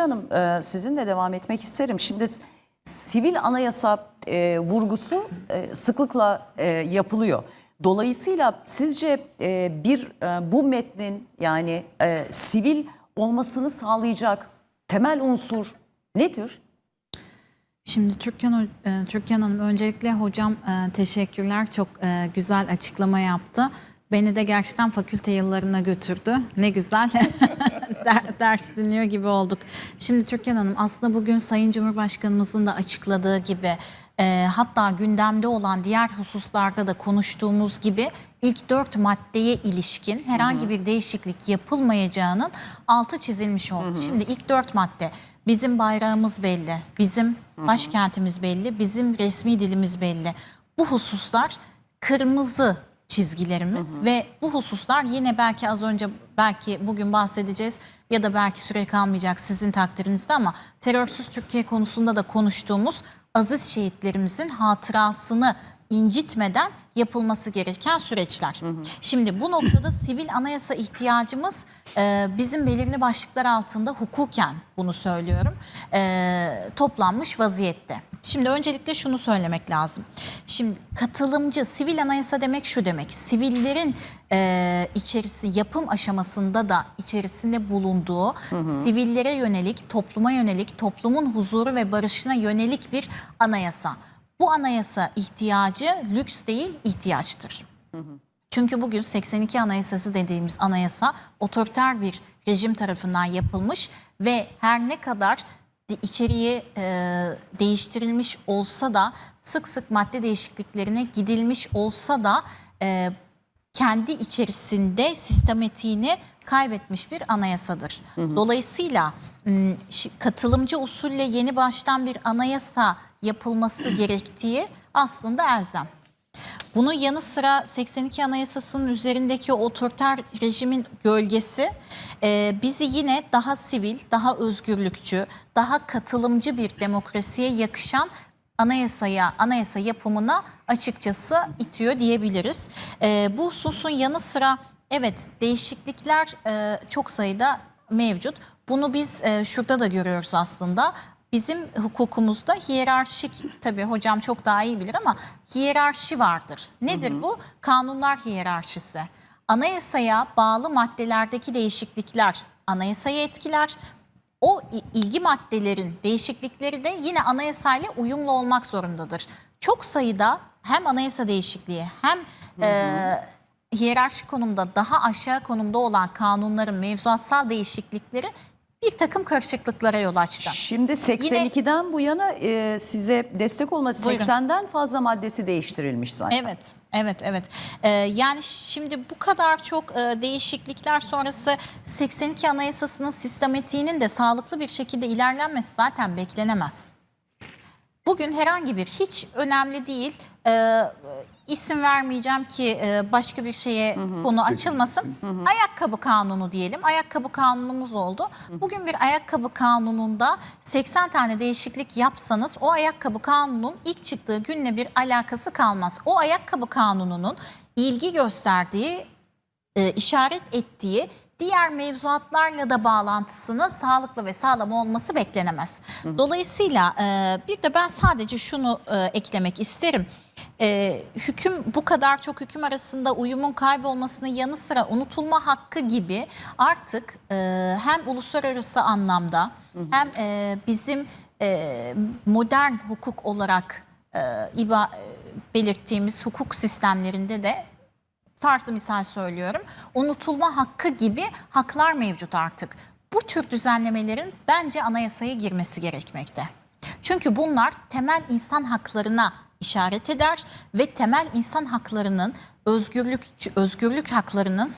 Hanım e, sizinle devam etmek isterim. Şimdi sivil anayasa e, vurgusu e, sıklıkla e, yapılıyor. Dolayısıyla sizce e, bir e, bu metnin yani e, sivil olmasını sağlayacak temel unsur nedir? Şimdi Türkan, e, Türkan Hanım öncelikle hocam e, teşekkürler. Çok e, güzel açıklama yaptı. Beni de gerçekten fakülte yıllarına götürdü. Ne güzel Der- ders dinliyor gibi olduk. Şimdi Türkan Hanım aslında bugün Sayın Cumhurbaşkanımızın da açıkladığı gibi e, hatta gündemde olan diğer hususlarda da konuştuğumuz gibi ilk dört maddeye ilişkin herhangi bir değişiklik yapılmayacağının altı çizilmiş oldu. Şimdi ilk dört madde bizim bayrağımız belli, bizim başkentimiz belli, bizim resmi dilimiz belli. Bu hususlar kırmızı çizgilerimiz ve bu hususlar yine belki az önce belki bugün bahsedeceğiz ya da belki süre kalmayacak sizin takdirinizde ama terörsüz Türkiye konusunda da konuştuğumuz aziz şehitlerimizin hatırasını incitmeden yapılması gereken süreçler. Şimdi bu noktada sivil anayasa ihtiyacımız e, bizim belirli başlıklar altında hukuken bunu söylüyorum e, toplanmış vaziyette. Şimdi öncelikle şunu söylemek lazım. Şimdi katılımcı sivil anayasa demek şu demek. Sivillerin e, içerisi yapım aşamasında da içerisinde bulunduğu sivillere yönelik, topluma yönelik, toplumun huzuru ve barışına yönelik bir anayasa. Bu anayasa ihtiyacı lüks değil, ihtiyaçtır. Çünkü bugün 82 Anayasası dediğimiz anayasa otoriter bir rejim tarafından yapılmış ve her ne kadar içeriği e, değiştirilmiş olsa da sık sık madde değişikliklerine gidilmiş olsa da e, kendi içerisinde sistematiğini kaybetmiş bir anayasadır. Dolayısıyla katılımcı usulle yeni baştan bir anayasa yapılması gerektiği aslında elzem. Bunun yanı sıra 82 Anayasası'nın üzerindeki otoriter rejimin gölgesi e, bizi yine daha sivil, daha özgürlükçü, daha katılımcı bir demokrasiye yakışan anayasaya, anayasa yapımına açıkçası itiyor diyebiliriz. E, bu hususun yanı sıra evet değişiklikler e, çok sayıda mevcut. Bunu biz e, şurada da görüyoruz aslında. Bizim hukukumuzda hiyerarşik tabii hocam çok daha iyi bilir ama hiyerarşi vardır. Nedir bu? Kanunlar hiyerarşisi. Anayasaya bağlı maddelerdeki değişiklikler anayasayı etkiler. O ilgi maddelerin değişiklikleri de yine anayasayla uyumlu olmak zorundadır. Çok sayıda hem anayasa değişikliği hem e, hiyerarşik konumda daha aşağı konumda olan kanunların mevzuatsal değişiklikleri bir takım karışıklıklara yol açtı. Şimdi 82'den bu yana e, size destek olması Buyurun. 80'den fazla maddesi değiştirilmiş zaten. Evet, evet, evet. Ee, yani şimdi bu kadar çok e, değişiklikler sonrası 82 Anayasası'nın sistematiğinin de sağlıklı bir şekilde ilerlenmesi zaten beklenemez. Bugün herhangi bir hiç önemli değil e, isim vermeyeceğim ki e, başka bir şeye konu açılmasın. Ayakkabı kanunu diyelim. Ayakkabı kanunumuz oldu. Bugün bir ayakkabı kanununda 80 tane değişiklik yapsanız o ayakkabı kanunun ilk çıktığı günle bir alakası kalmaz. O ayakkabı kanununun ilgi gösterdiği e, işaret ettiği diğer mevzuatlarla da bağlantısının sağlıklı ve sağlam olması beklenemez. Dolayısıyla e, bir de ben sadece şunu e, eklemek isterim. E, hüküm bu kadar çok hüküm arasında uyumun kaybolmasının yanı sıra unutulma hakkı gibi artık hem uluslararası anlamda hem bizim modern hukuk olarak belirttiğimiz hukuk sistemlerinde de farzı misal söylüyorum. Unutulma hakkı gibi haklar mevcut artık. Bu tür düzenlemelerin bence anayasaya girmesi gerekmekte. Çünkü bunlar temel insan haklarına işaret eder ve temel insan haklarının özgürlük özgürlük haklarının